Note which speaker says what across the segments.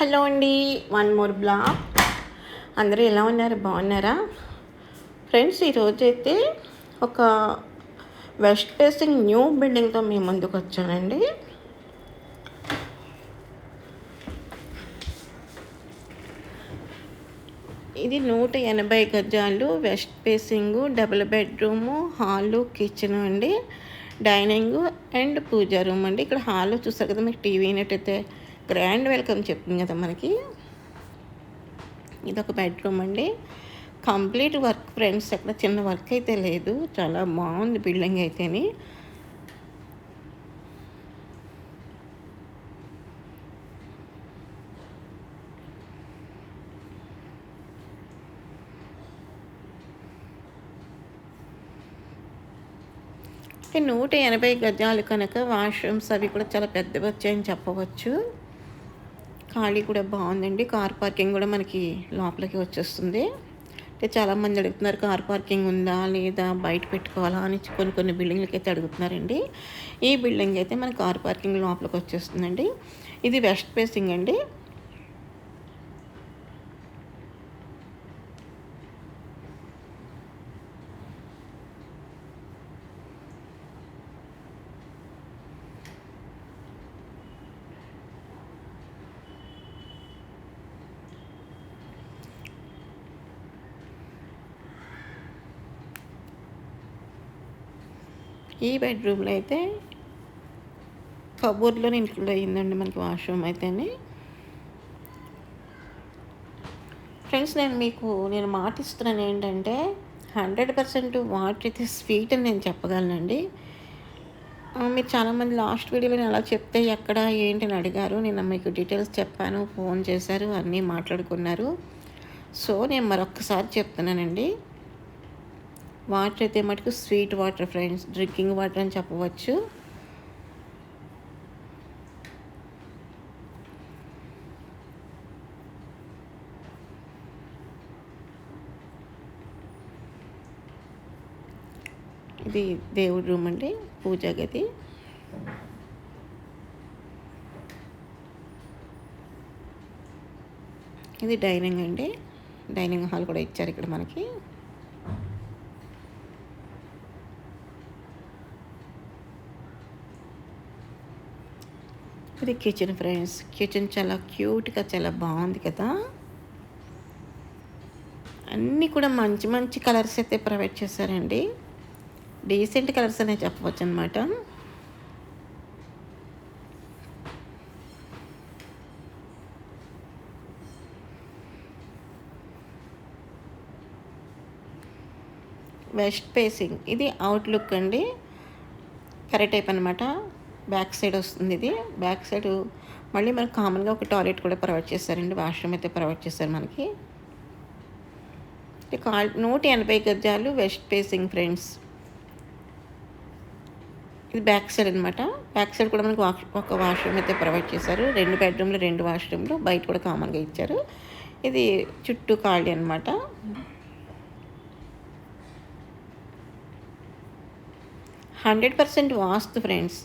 Speaker 1: Hello అండి one more blog. అందరూ ఎలా ఉన్నారు? బాగున్నారా? ఫ్రెండ్స్ ఈరోజు అయితే ఒక వెస్ట్ ఫేసింగ్ న్యూ బిల్డింగ్తో మేము ముందుకు వచ్చానండి. ఇది నూట ఎనభై గజాలు west facing double bedroom hall kitchen అండి. డైనింగ్ అండ్ పూజా రూమ్ అండి. ఇక్కడ హాల్లో చూస్తారు కదా మీకు టీవీ అయితే గ్రాండ్ వెల్కమ్ చెప్తుంది కదా మనకి. ఇది ఒక బెడ్రూమ్ అండి. కంప్లీట్ వర్క్ ఫ్రెండ్స్ అక్కడ చిన్న వర్క్ అయితే లేదు. చాలా బాగుంది బిల్డింగ్ అయితేని. నూట ఎనభై గజాలు కనుక వాష్రూమ్స్ అవి కూడా చాలా పెద్దవి వచ్చాయని చెప్పవచ్చు. ఖాళీ కూడా బాగుందండి. కార్ పార్కింగ్ కూడా మనకి లోపలికి వచ్చేస్తుంది. అంటే చాలామంది అడుగుతున్నారు కార్ పార్కింగ్ ఉందా? లేదా? బయట పెట్టుకోవాలా? అని కొన్ని కొన్ని బిల్డింగ్లకి అయితే అడుగుతున్నారండి. ఈ బిల్డింగ్ అయితే మన కార్ పార్కింగ్ లోపలికి వచ్చేస్తుందండి. ఇది వెస్ట్ ఫేసింగ్ అండి. ఈ బెడ్రూమ్లో అయితే కబోర్డ్లో ఇంక్లూడ్ అయ్యిందండి మనకి వాష్రూమ్ అయితేనే? ఫ్రెండ్స్ నేను మీకు నేను మాటిస్తున్నాను ఏంటంటే హండ్రెడ్ పర్సెంట్ వాటర్ అయితే స్వీట్ అని నేను చెప్పగలనండి. మీరు చాలామంది లాస్ట్ వీడియోలో నేను అలా చెప్తే ఎక్కడ ఏంటి అని అడిగారు. నేను మీకు డీటెయిల్స్ చెప్పాను ఫోన్ చేశారు అన్నీ మాట్లాడుకున్నారు. సో నేను మరొకసారి చెప్తున్నానండి. వాటర్ అయితే మటుకు sweet water friends drinking water అని చెప్పవచ్చు. ఇది దేవుడి రూమ్ అండి పూజా గది. ఇది డైనింగ్ అండి. డైనింగ్ హాల్ కూడా ఇచ్చారు ఇక్కడ మనకి. ఇది కిచెన్ ఫ్రెండ్స్ కిచెన్ చాలా క్యూట్గా చాలా బాగుంది కదా? అన్నీ కూడా మంచి మంచి కలర్స్ అయితే ప్రొవైడ్ చేశారండి డీసెంట్ కలర్స్ అనే చెప్పవచ్చు అనమాట వెస్ట్ ఫేసింగ్ ఇది అవుట్లుక్ అండి. కరెక్ట్ టైప్ అనమాట బ్యాక్ సైడ్ వస్తుంది ఇది. బ్యాక్ సైడ్ మళ్ళీ మనకు కామన్గా ఒక టాయిలెట్ కూడా ప్రొవైడ్ చేస్తారండి. వాష్రూమ్ అయితే ప్రొవైడ్ చేస్తారు మనకి. కాల్ నూట ఎనభై గజాలు వెస్ట్ ఫేసింగ్ ఫ్రెండ్స్. ఇది బ్యాక్ సైడ్ అనమాట బ్యాక్ సైడ్ కూడా మనకు ఒక వాష్రూమ్ అయితే ప్రొవైడ్ చేశారు. రెండు బెడ్రూమ్లు రెండు వాష్రూమ్లు బయట కూడా కామన్గా ఇచ్చారు. ఇది చుట్టూ ఖాళీ అనమాట హండ్రెడ్ పర్సెంట్ వాస్తు ఫ్రెండ్స్.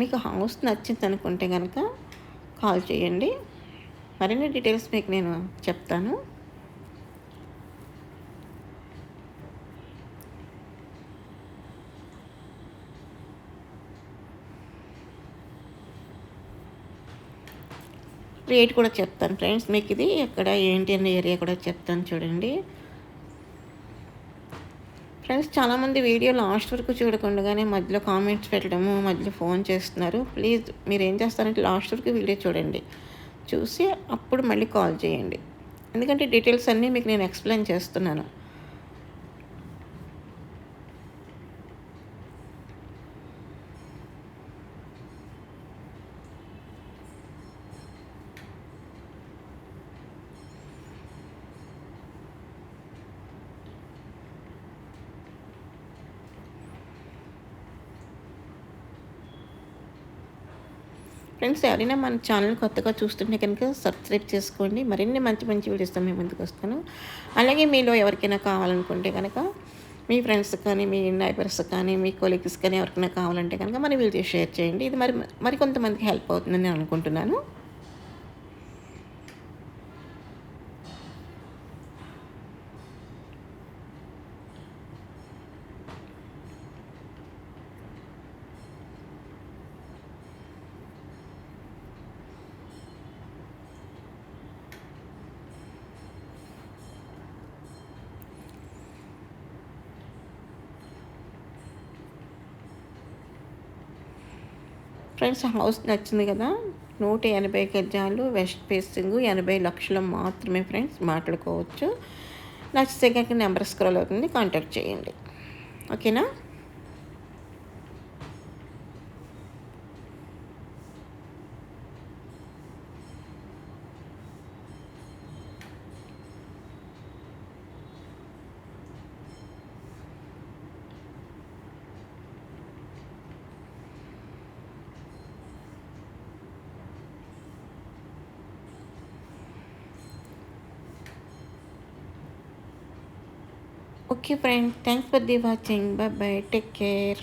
Speaker 1: మీకు హౌస్ నచ్చింది అనుకుంటే కనుక కాల్ చేయండి. మరిన్ని డీటెయిల్స్ మీకు నేను చెప్తాను. రేట్ కూడా చెప్తాను. ఫ్రెండ్స్ మీకు ఇది ఎక్కడ ఏంటి అనే ఏరియా కూడా చెప్తాను చూడండి. ఫ్రెండ్స్ చాలామంది వీడియో లాస్ట్ వరకు చూడకుండానే మధ్యలో కామెంట్స్ పెట్టడము మధ్యలో ఫోన్ చేస్తున్నారు. ప్లీజ్ మీరు ఏం చేస్తారంటే లాస్ట్ వరకు వీడియో చూడండి. చూసి అప్పుడు మళ్ళీ కాల్ చేయండి. ఎందుకంటే డీటెయిల్స్ అన్నీ మీకు నేను ఎక్స్ప్లెయిన్ చేస్తున్నాను. ఫ్రెండ్స్ ఎవరైనా మన ఛానల్ కొత్తగా చూస్తుంటే కనుక సబ్స్క్రైబ్ చేసుకోండి. మరిన్ని మంచి మంచి వీడియోస్తో మేము ముందుకు వస్తాను. అలాగే మీలో ఎవరికైనా కావాలనుకుంటే కనుక మీ ఫ్రెండ్స్ కానీ మీ నైబర్స్ కానీ మీ కొలీగ్స్ కానీ ఎవరికైనా కావాలంటే కనుక మన వీడియో షేర్ చేయండి. ఇది మరి మరి కొంతమందికి హెల్ప్ అవుతుందని నేను అనుకుంటున్నాను. ఫ్రెండ్స్ హౌస్ నచ్చింది కదా? నూట ఎనభై గజాలు వెస్ట్ ఫేసింగ్ ఎనభై లక్షలు మాత్రమే ఫ్రెండ్స్ మాట్లాడుకోవచ్చు. నచ్చితే కనుక నెంబర్ స్క్రోల్ అవుతుంది కాంటాక్ట్ చేయండి. ఓకేనా? Okay friend, thanks for the watching. Bye bye. Take care.